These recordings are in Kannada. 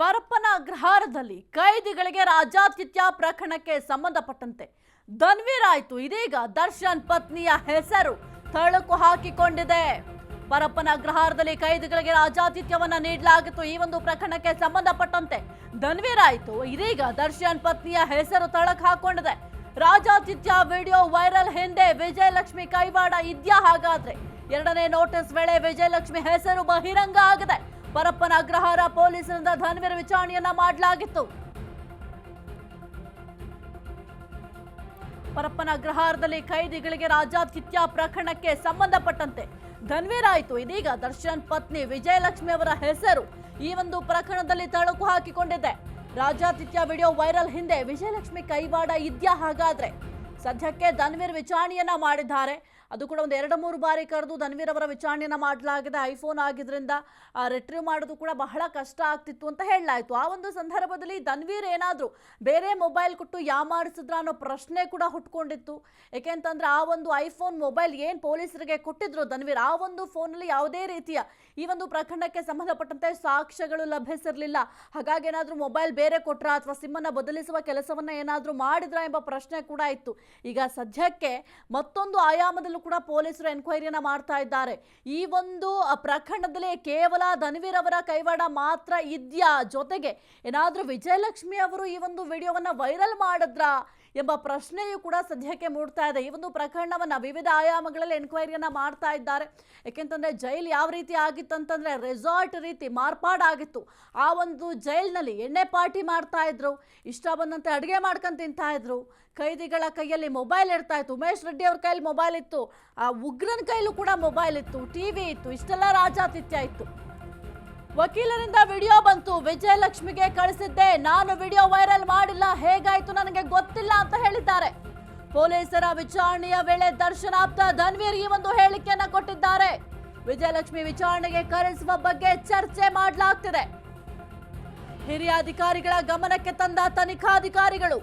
ಪರಪ್ಪನ ಅಗ್ರಹಾರದಲ್ಲಿ ಕೈದಿಗಳಿಗೆ ರಾಜಾತಿಥ್ಯ ಪ್ರಕರಣಕ್ಕೆ ಸಂಬಂಧಪಟ್ಟಂತೆ ಧನ್ವೀರ್ ಆಯ್ತು. ಇದೀಗ ದರ್ಶನ್ ಪತ್ನಿಯ ಹೆಸರು ತಳುಕು ಹಾಕಿಕೊಂಡಿದೆ. ಪರಪ್ಪನ ಅಗ್ರಹಾರದಲ್ಲಿ ಕೈದಿಗಳಿಗೆ ರಾಜಾತಿಥ್ಯವನ್ನ ನೀಡಲಾಗಿತ್ತು. ಈ ಒಂದು ಪ್ರಕರಣಕ್ಕೆ ಸಂಬಂಧಪಟ್ಟಂತೆ ಧನ್ವೀರ್ ಆಯ್ತು. ಇದೀಗ ದರ್ಶನ್ ಪತ್ನಿಯ ಹೆಸರು ತಳಕು ಹಾಕೊಂಡಿದೆ. ರಾಜಾತಿಥ್ಯ ವಿಡಿಯೋ ವೈರಲ್ ಹಿಂದೆ ವಿಜಯಲಕ್ಷ್ಮಿ ಕೈವಾಡ ಇದ್ಯಾ ಹಾಗಾದ್ರೆ? ಎರಡನೇ ನೋಟಿಸ್ ವೇಳೆ ವಿಜಯಲಕ್ಷ್ಮಿ ಹೆಸರು ಬಹಿರಂಗ ಆಗಿದೆ. ಪರಪ್ಪನ ಅಗ್ರಹಾರ ಪೊಲೀಸರಿಂದ ಧನ್ವೀರ್ ವಿಚಾರಣೆಯನ್ನ ಮಾಡಲಾಗಿತ್ತು. ಪರಪ್ಪನ ಅಗ್ರಹಾರದಲ್ಲಿ ಕೈದಿಗಳಿಗೆ ರಾಜಾತಿಥ್ಯ ಪ್ರಕರಣಕ್ಕೆ ಸಂಬಂಧಪಟ್ಟಂತೆ ಧನ್ವೀರ್ ಆಯಿತು. ಇದೀಗ ದರ್ಶನ್ ಪತ್ನಿ ವಿಜಯಲಕ್ಷ್ಮಿ ಅವರ ಹೆಸರು ಈ ಒಂದು ಪ್ರಕರಣದಲ್ಲಿ ತಳುಕು ಹಾಕಿಕೊಂಡಿದೆ. ರಾಜಾತಿಥ್ಯ ವಿಡಿಯೋ ವೈರಲ್ ಹಿಂದೆ ವಿಜಯಲಕ್ಷ್ಮಿ ಕೈವಾಡ ಇದ್ಯಾ ಹಾಗಾದ್ರೆ? ಸದ್ಯಕ್ಕೆ ಧನ್ವೀರ್ ವಿಚಾರಣೆಯನ್ನ ಮಾಡಿದ್ದಾರೆ. ಅದು ಕೂಡ ಒಂದು ಎರಡು ಮೂರು ಬಾರಿ ಕರೆದು ಧನ್ವೀರ್ ಅವರ ವಿಚಾರಣೆಯನ್ನ ಮಾಡಲಾಗಿದೆ. ಐಫೋನ್ ಆಗಿದ್ರಿಂದ ರಿಟ್ರೀವ್ ಮಾಡೋದು ಕೂಡ ಬಹಳ ಕಷ್ಟ ಆಗ್ತಿತ್ತು ಅಂತ ಹೇಳಲಾಯಿತು. ಆ ಒಂದು ಸಂದರ್ಭದಲ್ಲಿ ಧನ್ವೀರ್ ಏನಾದರೂ ಬೇರೆ ಮೊಬೈಲ್ ಕೊಟ್ಟು ಯಾಮಾರಿಸಿದ್ರ ಅನ್ನೋ ಪ್ರಶ್ನೆ ಕೂಡ ಹುಟ್ಕೊಂಡಿತ್ತು. ಯಾಕೆಂತಂದ್ರೆ ಆ ಒಂದು ಐಫೋನ್ ಮೊಬೈಲ್ ಏನು ಪೊಲೀಸರಿಗೆ ಕೊಟ್ಟಿದ್ರು ಧನ್ವೀರ್, ಆ ಒಂದು ಫೋನಲ್ಲಿ ಯಾವುದೇ ರೀತಿಯ ಈ ಒಂದು ಪ್ರಕರಣಕ್ಕೆ ಸಂಬಂಧಪಟ್ಟಂತೆ ಸಾಕ್ಷ್ಯಗಳು ಲಭ್ಯಸಿರಲಿಲ್ಲ ಹಾಗಾಗಿ ಏನಾದರೂ ಮೊಬೈಲ್ ಬೇರೆ ಕೊಟ್ರ ಅಥವಾ ಸಿಮ್ಮನ್ನು ಬದಲಿಸುವ ಕೆಲಸವನ್ನ ಏನಾದರೂ ಮಾಡಿದ್ರ ಎಂಬ ಪ್ರಶ್ನೆ ಕೂಡ ಇತ್ತು. ಈಗ ಸದ್ಯಕ್ಕೆ ಮತ್ತೊಂದು ಆಯಾಮದಲ್ಲೂ ಕೂಡ ಪೊಲೀಸರು ಎನ್ಕ್ವೈರಿಯನ್ನ ಮಾಡ್ತಾ ಇದ್ದಾರೆ. ಈ ಒಂದು ಪ್ರಕರಣದಲ್ಲಿ ಕೇವಲ ಧನ್ವೀರ್ ಅವರ ಕೈವಾಡ ಮಾತ್ರ ಇದೆಯಾ? ಜೊತೆಗೆ ಏನಾದರೂ ವಿಜಯಲಕ್ಷ್ಮಿ ಅವರು ಈ ಒಂದು ವಿಡಿಯೋವನ್ನ ವೈರಲ್ ಮಾಡಿದ್ರಾ? ಎಂಬ ಪ್ರಶ್ನೆಯೂ ಕೂಡ ಸದ್ಯಕ್ಕೆ ಮೂಡ್ತಾ ಇದೆ. ಈ ಒಂದು ಪ್ರಕರಣವನ್ನ ವಿವಿಧ ಆಯಾಮಗಳಲ್ಲಿ ಎನ್ಕ್ವೈರಿಯನ್ನು ಮಾಡ್ತಾ ಇದ್ದಾರೆ. ಯಾಕೆಂತಂದ್ರೆ ಜೈಲ್ ಯಾವ ರೀತಿ ಆಗಿತ್ತಂತಂದರೆ ರೆಸಾರ್ಟ್ ರೀತಿ ಮಾರ್ಪಾಡಾಗಿತ್ತು. ಆ ಒಂದು ಜೈಲ್ನಲ್ಲಿ ಎಣ್ಣೆ ಪಾರ್ಟಿ ಮಾಡ್ತಾ ಇದ್ರು, ಇಷ್ಟ ಬಂದಂತೆ ಅಡುಗೆ ಮಾಡ್ಕೊಂಡು ತಿಂತಾ ಇದ್ರು. ಕೈದಿಗಳ ಕೈಯಲ್ಲಿ ಮೊಬೈಲ್ ಇರ್ತಾ ಇತ್ತು. ಉಮೇಶ್ ರೆಡ್ಡಿ ಅವ್ರ ಕೈಯಲ್ಲಿ ಮೊಬೈಲ್ ಇತ್ತು. ಆ ಉಗ್ರನ ಕೈಲೂ ಕೂಡ ಮೊಬೈಲ್ ಇತ್ತು, ಟಿವಿ ಇತ್ತು, ಇಷ್ಟೆಲ್ಲ ರಾಜಾತಿಥ್ಯ ಇತ್ತು. ವಕೀಲರಿಂದ ವಿಡಿಯೋ ಬಂತು. ವಿಜಯಲಕ್ಷ್ಮಿಗೆ ಕಳಿಸಿದ್ದೆ. ನಾನು ವಿಡಿಯೋ ವೈರಲ್ ಮಾಡಿಲ್ಲ. ಹೇಗಾಯ್ತು ನನಗೆ ಗೊತ್ತಿಲ್ಲ ಅಂತ ಹೇಳಿದ್ದಾರೆ. ಪೊಲೀಸರ ವಿಚಾರಣೆಯ ವೇಳೆ ದರ್ಶನಾಪ್ತ ಧನ್ವೀರ್ ಈ ಒಂದು ಹೇಳಿಕೆಯನ್ನ ಕೊಟ್ಟಿದ್ದಾರೆ. ವಿಜಯಲಕ್ಷ್ಮಿ ವಿಚಾರಣೆಗೆ ಕರೆಸುವ ಬಗ್ಗೆ ಚರ್ಚೆ ಮಾಡಲಾಗ್ತಿದೆ. ಹಿರಿಯ ಅಧಿಕಾರಿಗಳ ಗಮನಕ್ಕೆ ತಂದ ತನಿಖಾಧಿಕಾರಿಗಳು,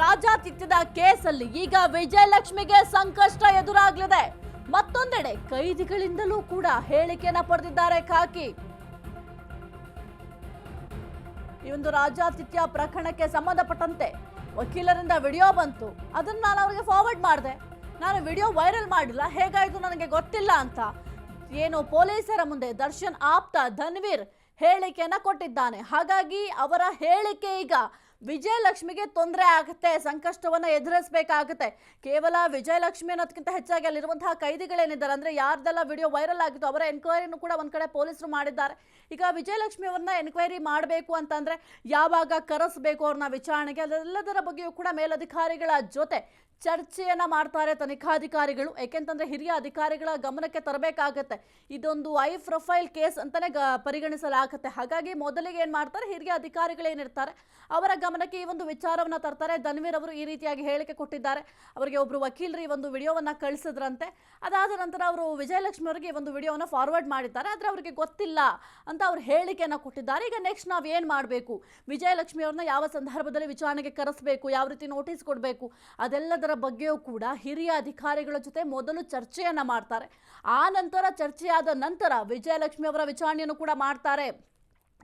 ರಾಜಾತಿಥ್ಯದ ಕೇಸಲ್ಲಿ ಈಗ ವಿಜಯಲಕ್ಷ್ಮಿಗೆ ಸಂಕಷ್ಟ ಎದುರಾಗಲಿದೆ. ಮತ್ತೊಂದೆಡೆ ಕೈದಿಗಳಿಂದಲೂ ಕೂಡ ಹೇಳಿಕೆಯನ್ನ ಪಡೆದಿದ್ದಾರೆ ಖಾಕಿ. ಈ ಒಂದು ರಾಜಾತಿಥ್ಯ ಪ್ರಕರಣಕ್ಕೆ ಸಂಬಂಧಪಟ್ಟಂತೆ ವಕೀಲರಿಂದ ವಿಡಿಯೋ ಬಂತು. ಅದನ್ನ ನಾನು ಅವರಿಗೆ ಫಾರ್ವರ್ಡ್ ಮಾಡಿದೆ. ನಾನು ವಿಡಿಯೋ ವೈರಲ್ ಮಾಡಿಲ್ಲ. ಹೇಗಾಯಿತು ನನಗೆ ಗೊತ್ತಿಲ್ಲ ಅಂತ. ಏನು ಪೊಲೀಸರ ಮುಂದೆ ದರ್ಶನ್ ಆಪ್ತ ಧನ್ವೀರ್ ಹೇಳಿಕೆಯನ್ನ ಕೊಟ್ಟಿದ್ದಾನೆ. ಹಾಗಾಗಿ ಅವರ ಹೇಳಿಕೆ ಈಗ ವಿಜಯಲಕ್ಷ್ಮಿಗೆ ತೊಂದರೆ ಆಗುತ್ತೆ, ಸಂಕಷ್ಟವನ್ನ ಎದುರಿಸಬೇಕಾಗುತ್ತೆ. ಕೇವಲ ವಿಜಯಲಕ್ಷ್ಮಿ ಅನ್ನೋದಕ್ಕಿಂತ ಹೆಚ್ಚಾಗಿ ಅಲ್ಲಿರುವಂತಹ ಕೈದಿಗಳೇನಿದ್ದಾರೆ, ಅಂದ್ರೆ ಯಾರ್ದೆಲ್ಲ ವಿಡಿಯೋ ವೈರಲ್ ಆಗಿತ್ತು ಅವರ ಎನ್ಕ್ವೈರಿನೂ ಕೂಡ ಒಂದು ಕಡೆ ಪೊಲೀಸರು ಮಾಡಿದ್ದಾರೆ. ಈಗ ವಿಜಯಲಕ್ಷ್ಮಿ ಅವ್ರನ್ನ ಎನ್ಕ್ವೈರಿ ಮಾಡಬೇಕು ಅಂತಂದರೆ ಯಾವಾಗ ಕರೆಸಬೇಕು ಅವ್ರನ್ನ ವಿಚಾರಣೆಗೆ, ಅದೆಲ್ಲದರ ಬಗ್ಗೆಯೂ ಕೂಡ ಮೇಲಧಿಕಾರಿಗಳ ಜೊತೆ ಚರ್ಚೆಯನ್ನ ಮಾಡ್ತಾರೆ ತನಿಖಾಧಿಕಾರಿಗಳು ಯಾಕೆಂತಂದ್ರೆ ಹಿರಿಯ ಅಧಿಕಾರಿಗಳ ಗಮನಕ್ಕೆ ತರಬೇಕಾಗತ್ತೆ. ಇದೊಂದು ಐ ಪ್ರೊಫೈಲ್ ಕೇಸ್ ಅಂತಾನೆ ಪರಿಗಣಿಸಲಾಗುತ್ತೆ. ಹಾಗಾಗಿ ಮೊದಲಿಗೆ ಏನ್ ಮಾಡ್ತಾರೆ, ಹಿರಿಯ ಅಧಿಕಾರಿಗಳೇನಿರ್ತಾರೆ ಅವರ ಗಮನಕ್ಕೆ ಈ ಒಂದು ವಿಚಾರವನ್ನ ತರ್ತಾರೆ. ಧನ್ವೀರ್ ಅವರು ಈ ರೀತಿಯಾಗಿ ಹೇಳಿಕೆ ಕೊಟ್ಟಿದ್ದಾರೆ. ಅವರಿಗೆ ಒಬ್ರು ವಕೀಲರು ಈ ಒಂದು ವಿಡಿಯೋವನ್ನ ಕಳಿಸಿದ್ರಂತೆ. ಅದಾದ ನಂತರ ಅವರು ವಿಜಯಲಕ್ಷ್ಮಿ ಅವರಿಗೆ ಒಂದು ವಿಡಿಯೋವನ್ನ ಫಾರ್ವರ್ಡ್ ಮಾಡಿದ್ದಾರೆ. ಆದ್ರೆ ಅವರಿಗೆ ಗೊತ್ತಿಲ್ಲ ಅಂತ ಅವ್ರು ಹೇಳಿಕೆಯನ್ನ ಕೊಟ್ಟಿದ್ದಾರೆ. ಈಗ ನೆಕ್ಸ್ಟ್ ನಾವ್ ಏನ್ ಮಾಡಬೇಕು? ವಿಜಯಲಕ್ಷ್ಮಿ ಅವ್ರನ್ನ ಯಾವ ಸಂದರ್ಭದಲ್ಲಿ ವಿಚಾರಣೆಗೆ ಕರೆಸಬೇಕು? ಯಾವ ರೀತಿ ನೋಟಿಸ್ ಕೊಡಬೇಕು? ಅದೆಲ್ಲದರ ಬಗ್ಗೆಯೂ ಕೂಡ ಹಿರಿಯ ಅಧಿಕಾರಿಗಳ ಜೊತೆ ಮೊದಲು ಚರ್ಚೆಯನ್ನ ಮಾಡ್ತಾರೆ. ಆ ನಂತರ ಚರ್ಚೆಯಾದ ನಂತರ ವಿಜಯಲಕ್ಷ್ಮಿ ಅವರ ವಿಚಾರಣೆಯನ್ನು ಕೂಡ ಮಾಡ್ತಾರೆ.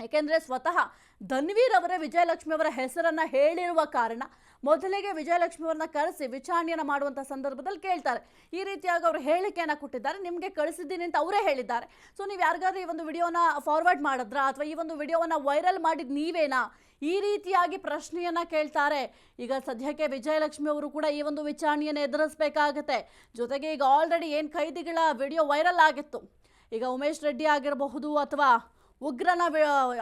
ಯಾಕೆಂದ್ರೆ ಸ್ವತಃ ಧನ್ವೀರ್ ಅವರೇ ವಿಜಯಲಕ್ಷ್ಮಿ ಅವರ ಹೆಸರನ್ನು ಹೇಳಿರುವ ಕಾರಣ ಮೊದಲಿಗೆ ವಿಜಯಲಕ್ಷ್ಮಿ ಅವರನ್ನ ಕರೆಸಿ ವಿಚಾರಣೆಯನ್ನು ಮಾಡುವಂಥ ಸಂದರ್ಭದಲ್ಲಿ ಕೇಳ್ತಾರೆ. ಈ ರೀತಿಯಾಗಿ ಅವರು ಹೇಳಿಕೆಯನ್ನು ಕೊಟ್ಟಿದ್ದಾರೆ. ನಿಮಗೆ ಕಳಿಸಿದ್ದೀನಿ ಅಂತ ಅವರೇ ಹೇಳಿದ್ದಾರೆ. ಸೊ ನೀವು ಯಾರಿಗಾದ್ರೂ ಈ ಒಂದು ವಿಡಿಯೋನ ಫಾರ್ವರ್ಡ್ ಮಾಡಿದ್ರಾ? ಅಥವಾ ಈ ಒಂದು ವಿಡಿಯೋವನ್ನ ವೈರಲ್ ಮಾಡಿದ್ದು ನೀವೇನಾ? ಈ ರೀತಿಯಾಗಿ ಪ್ರಶ್ನೆಯನ್ನು ಕೇಳ್ತಾರೆ. ಈಗ ಸದ್ಯಕ್ಕೆ ವಿಜಯಲಕ್ಷ್ಮಿ ಅವರು ಕೂಡ ಈ ಒಂದು ವಿಚಾರಣೆಯನ್ನು ಎದುರಿಸಬೇಕಾಗತ್ತೆ. ಜೊತೆಗೆ ಈಗ ಆಲ್ರೆಡಿ ಏನು ಕೈದಿಗಳ ವಿಡಿಯೋ ವೈರಲ್ ಆಗಿತ್ತು. ಈಗ ಉಮೇಶ್ ರೆಡ್ಡಿ ಆಗಿರಬಹುದು ಅಥವಾ ಉಗ್ರನ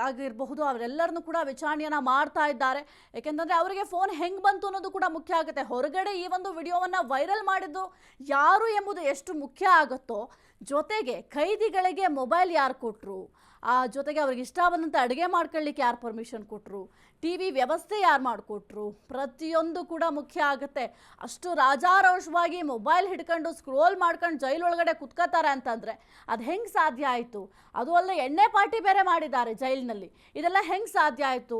ಆಗಿರಬಹುದು, ಅವರೆಲ್ಲರನ್ನೂ ಕೂಡ ವಿಚಾರಣೆಯನ್ನ ಮಾಡ್ತಾ ಇದ್ದಾರೆ. ಏಕೆಂತಂದರೆ ಅವರಿಗೆ ಫೋನ್ ಹೆಂಗ್ ಬಂತು ಅನ್ನೋದು ಕೂಡ ಮುಖ್ಯ ಆಗುತ್ತೆ. ಹೊರಗಡೆ ಈ ಒಂದು ವಿಡಿಯೋವನ್ನ ವೈರಲ್ ಮಾಡಿದ್ದು ಯಾರು ಎಂಬುದು ಎಷ್ಟು ಮುಖ್ಯ ಆಗುತ್ತೋ, ಜೊತೆಗೆ ಕೈದಿಗಳಿಗೆ ಮೊಬೈಲ್ ಯಾರು ಕೊಟ್ಟರು ಆ, ಜೊತೆಗೆ ಅವ್ರಿಗೆ ಇಷ್ಟ ಬಂದಂತೆ ಅಡುಗೆ ಮಾಡ್ಕೊಳ್ಳಿಕ್ಕೆ ಯಾರು ಪರ್ಮಿಷನ್ ಕೊಟ್ಟರು ಟಿ ವಿ ವ್ಯವಸ್ಥೆ ಯಾರು ಮಾಡಿಕೊಟ್ರು? ಪ್ರತಿಯೊಂದು ಕೂಡ ಮುಖ್ಯ ಆಗುತ್ತೆ. ಅಷ್ಟು ರಾಜಾರೋಷವಾಗಿ ಮೊಬೈಲ್ ಹಿಡ್ಕೊಂಡು ಸ್ಕ್ರೋಲ್ ಮಾಡ್ಕೊಂಡು ಜೈಲೊಳಗಡೆ ಕುತ್ಕೋತಾರೆ ಅಂತಂದರೆ ಅದು ಹೆಂಗೆ ಸಾಧ್ಯ ಆಯಿತು? ಅದು ಅಲ್ಲದೆ ಎಣ್ಣೆ ಪಾರ್ಟಿ ಬೇರೆ ಮಾಡಿದ್ದಾರೆ ಜೈಲಿನಲ್ಲಿ. ಇದೆಲ್ಲ ಹೆಂಗೆ ಸಾಧ್ಯ ಆಯಿತು?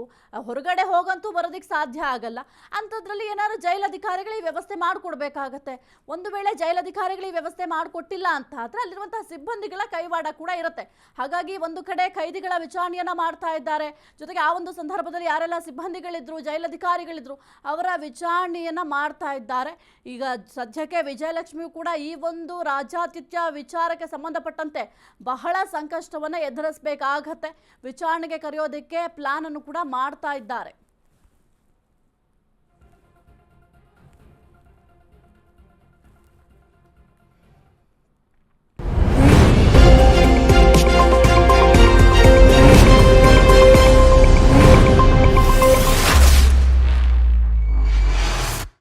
ಹೊರಗಡೆ ಹೋಗಂತೂ ಬರೋದಕ್ಕೆ ಸಾಧ್ಯ ಆಗಲ್ಲ. ಅಂಥದ್ರಲ್ಲಿ ಏನಾದ್ರು ಜೈಲ್ ಅಧಿಕಾರಿಗಳು ಈ ವ್ಯವಸ್ಥೆ ಮಾಡಿಕೊಡ್ಬೇಕಾಗತ್ತೆ. ಒಂದು ವೇಳೆ ಜೈಲ್ ಅಧಿಕಾರಿಗಳು ಈ ವ್ಯವಸ್ಥೆ ಮಾಡಿಕೊಟ್ಟಿಲ್ಲ ಅಂತ ಆದರೆ ಅಲ್ಲಿರುವಂಥ ಸಿಬ್ಬಂದಿಗಳ ಕೈವಾಡ ಕೂಡ ಇರುತ್ತೆ. ಹಾಗಾಗಿ ಒಂದು ಕಡೆ ಕೈದಿಗಳ ವಿಚಾರಣೆಯನ್ನು ಮಾಡ್ತಾ ಇದ್ದಾರೆ. ಜೊತೆಗೆ ಆ ಒಂದು ಸಂದರ್ಭದಲ್ಲಿ ಯಾರೆಲ್ಲ ಸಿಬ್ಬಂದಿಗಳಿದ್ರು, ಜೈಲಧಿಕಾರಿಗಳಿದ್ರು, ಅವರ ವಿಚಾರಣೆಯನ್ನ ಮಾಡ್ತಾ ಇದ್ದಾರೆ. ಈಗ ಸದ್ಯಕ್ಕೆ ವಿಜಯಲಕ್ಷ್ಮಿಯು ಕೂಡ ಈ ಒಂದು ರಾಜ್ಯಾತಿಥ್ಯ ವಿಚಾರಕ್ಕೆ ಸಂಬಂಧಪಟ್ಟಂತೆ ಬಹಳ ಸಂಕಷ್ಟವನ್ನ ಎದುರಿಸಬೇಕಾಗತ್ತೆ. ವಿಚಾರಣೆಗೆ ಕರೆಯೋದಕ್ಕೆ ಪ್ಲಾನ್ ಅನ್ನು ಕೂಡ ಮಾಡ್ತಾ ಇದ್ದಾರೆ.